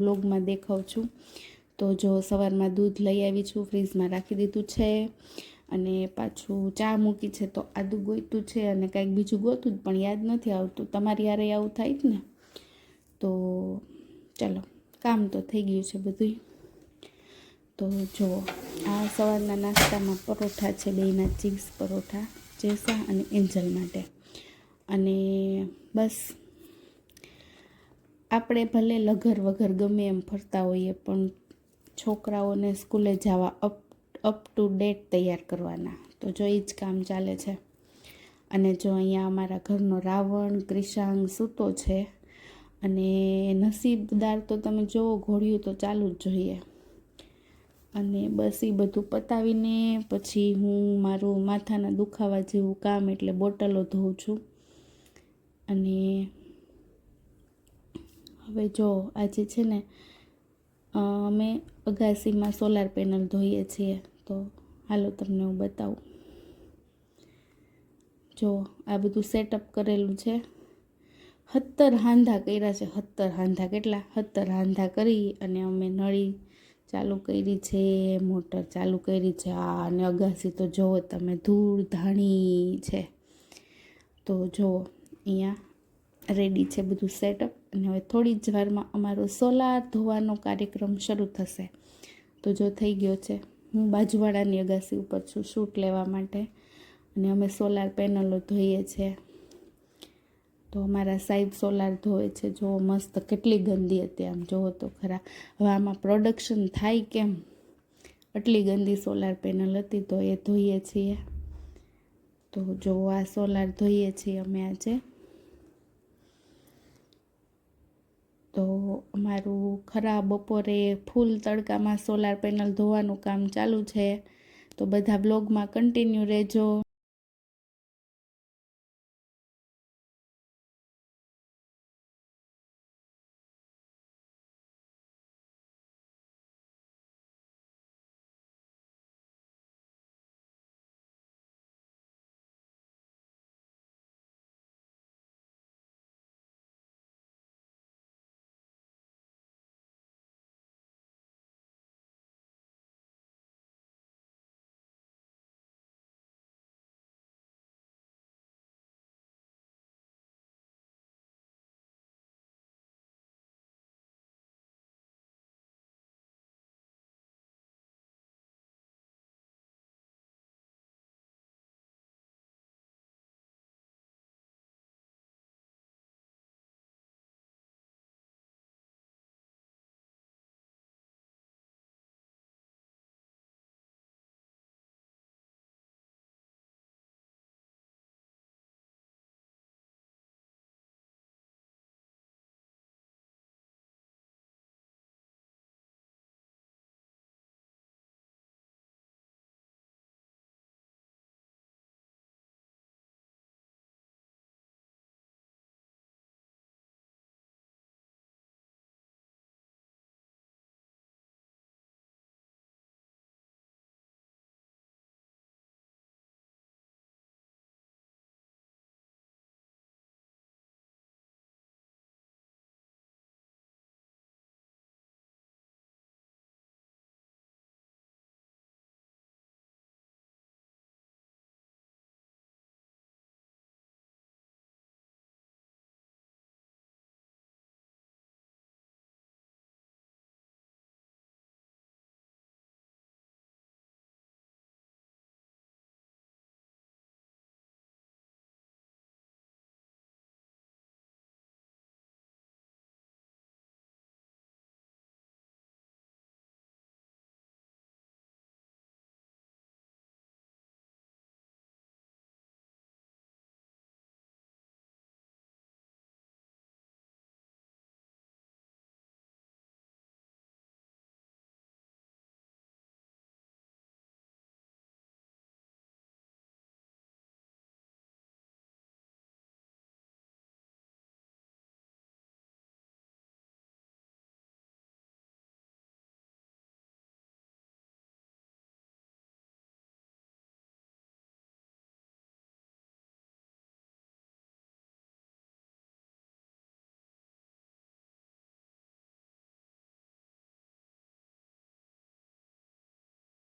બ્લોગમાં દેખાઉં છું. તો જો સવારમાં દૂધ લઈ આવી છું, ફ્રીજમાં રાખી દીધું છે અને પાછું ચા મૂકી છે તો આદું ગોતું છે અને કાંઈક બીજું ગોતું જ પણ યાદ નથી આવતું. તમારી યારે આવું થાય જ ને? તો ચાલો, કામ તો થઈ ગયું છે બધું તો જો, આ સવારના નાસ્તામાં પરોઠા છે બેના ચીઝ પરોઠા, જેસા અને એન્જલ માટે. અને બસ આપણે ભલે લગર વગર ગમે એમ ફરતા હોઈએ, પણ છોકરાઓને સ્કૂલે જવા અપ અપ ટુ ડેટ તૈયાર કરવાના. તો જો એ જ કામ ચાલે છે. અને જો અહીંયા અમારા ઘરનો રાવણ, ક્રિશાંગ સૂતો છે, અને નસીબદાર તો તમે જુઓ ઘોડિયું તો ચાલુ જ જોઈએ. અને બસ એ બધું પતાવીને પછી હું મારું માથાના દુખાવા જેવું કામ એટલે બોટલો ધોઉં છું. અને હવે જો આજે છે ને અમે અગાસીમાં સોલાર પેનલ ધોઈએ છીએ, તો હાલો તમને હું બતાવું. જો આ બધું સેટઅપ કરેલું છે. હત્તર હાંધા કર્યા છે હત્તર હાંધા કેટલા? હત્તર હાંધા કરી અને અમે નળી ચાલુ કરી છે, મોટર ચાલુ કરી છે, આ અને અગાસી તો જુઓ તમે ધૂળ ધાણી છે. તો જુઓ અહીંયા રેડી છે બધું સેટઅપ અને હવે થોડી જ વારમાં અમારો સોલાર ધોવાનો કાર્યક્રમ શરૂ થશે. તો જો થઈ ગયો છે, હું બાજુવાળાની અગાસી ઉપર છું શૂટ લેવા માટે. અને અમે સોલાર પેનલો ધોઈએ છીએ તો અમારા સાહેબ સોલાર ધોવે છે. જો મસ્ત કેટલી ગંદી હતી આમ. જુઓ તો ખરા. હવે આમાં પ્રોડક્શન થાય કેમ? આટલી ગંદી સોલાર પેનલ હતી તો એ ધોઈએ છીએ. તો જો આ સોલાર ધોઈએ છીએ અમે આજે. તો અમારું ખરા બપોરે ફૂલ તડકામાં સોલાર પેનલ ધોવાનું કામ ચાલુ છે. તો બધા બ્લોગમાં કન્ટિન્યુ રહેજો.